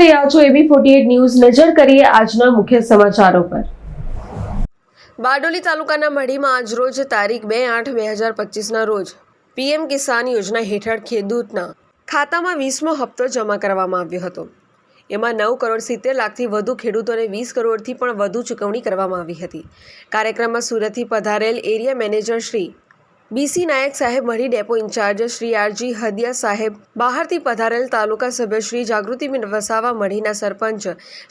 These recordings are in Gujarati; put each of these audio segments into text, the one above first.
રહ્યા છો એબી ફોર્ટી ન્યૂઝ. નજર કરીએ આજના મુખ્ય સમાચારો પર. બારડોલી તાલુકાના મઢીમાં આજરોજ તારીખ બે આઠ બે હજાર પચીસના રોજ પીએમ કિસાન યોજના હેઠળ ખેડૂતના ખાતામાં વીસમો હપ્તો જમા કરવામાં આવ્યો હતો. એમાં નવ કરોડ સિત્તેર લાખથી વધુ ખેડૂતોને વીસ કરોડથી પણ વધુ ચૂકવણી કરવામાં આવી હતી. કાર્યક્રમમાં સુરતથી પધારેલ area manager Shri BC Nayak સાહેબ Madhi depot in charge, Shri RG Hadiya સાહેબ, બહારથી પધારેલ તાલુકા સભ્ય શ્રી જાગૃતિબેન વસાવા, મઢીના સરપંચ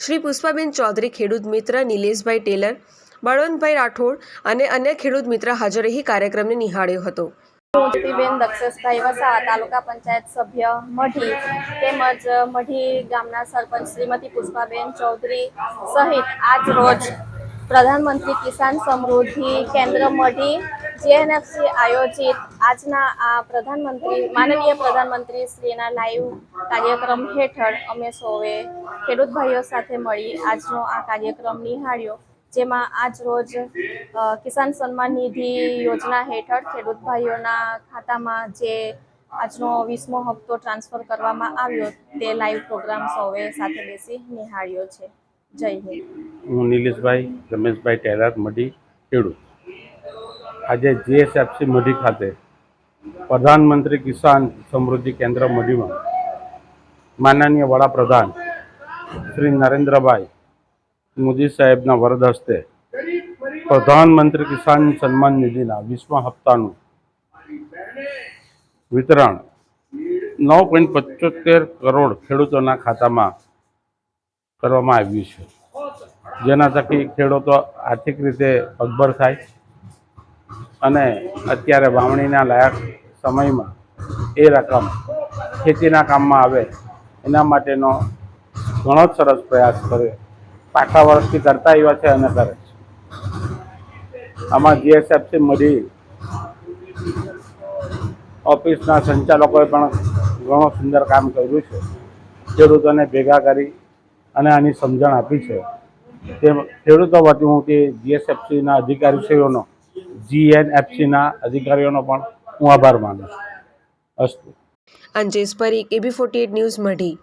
શ્રી પુષ્પાબેન ચૌધરી, ખેડૂત મિત્ર નિલેશભાઈ ટેલર, બળવંતભાઈ રાઠોડ અને અન્ય ખેડૂત મિત્ર હાજર રહી કાર્યક્રમને નિહાળ્યો હતો. મોતીબેન દક્ષસભાઈ વસા, તાલુકા પંચાયત સભ્ય મઢી તેમજ મઢી ગામના સરપંચ શ્રીમતી પુષ્પાબેન ચૌધરી સહિત આજ રોજ પ્રધાનમંત્રી કિસાન સમૃદ્ધિ કેન્દ્ર મઢી જીએનએફસી આયોજિત આજના આ પ્રધાનમંત્રી, માનનીય પ્રધાનમંત્રી શ્રીના લાઈવ કાર્યક્રમ હેઠળ અમે સૌએ ખેડૂત ભાઈઓ સાથે મળી આજનો આ કાર્યક્રમ નિહાળ્યો, જેમાં આજ રોજ કિસાન સન્માન નિધિ યોજના હેઠળ ખેડૂત ભાઈઓના ખાતામાં જે આજનો વીસમો હપ્તો ટ્રાન્સફર કરવામાં આવ્યો, તે લાઈવ પ્રોગ્રામ સૌએ સાથે બેસી નિહાળ્યો છે. જય હિન્દ. હું નિલેશભાઈ, રમેશભાઈ ટેલર મઢી, ખેડૂત. આજે જીએસએફસી મઢી ખાતે પ્રધાનમંત્રી કિસાન સમૃદ્ધિ કેન્દ્ર મઢીમાં માનનીય વડાપ્રધાન શ્રી નરેન્દ્રભાઈ મોદી સાહેબના વરદ હસ્તે પ્રધાનમંત્રી કિસાન સન્માન નિધિના વીસમા હપ્તાનું વિતરણ નવ પોઈન્ટ પંચોતેર કરોડ ખેડૂતોના ખાતામાં કરવામાં આવ્યું છે. જેના થકી ખેડૂતો આર્થિક રીતે પગભર થાય અને અત્યારે વાવણીના લાયક સમયમાં એ રકમ ખેતીના કામમાં આવે, એના માટેનો ઘણો જ સરસ પ્રયાસ કરે પાછા વર્ષથી કરતા આવ્યા છે અને કરે છે. આમાં જીએસએફસી મળી. ઓફિસના સંચાલકોએ પણ ઘણું સુંદર કામ કર્યું છે. ખેડૂતોને ભેગા કરી અને આની સમજણ આપી છે. તે ખેડૂતો વતી હું તે જીએસએફસીના અધિકારીશ્રીઓનો જીએનએફસીના અધિકારીઓનો પણ હું આભાર માનું છું. અસ્તુ. Anjesh Parikh AB forty news Madhi.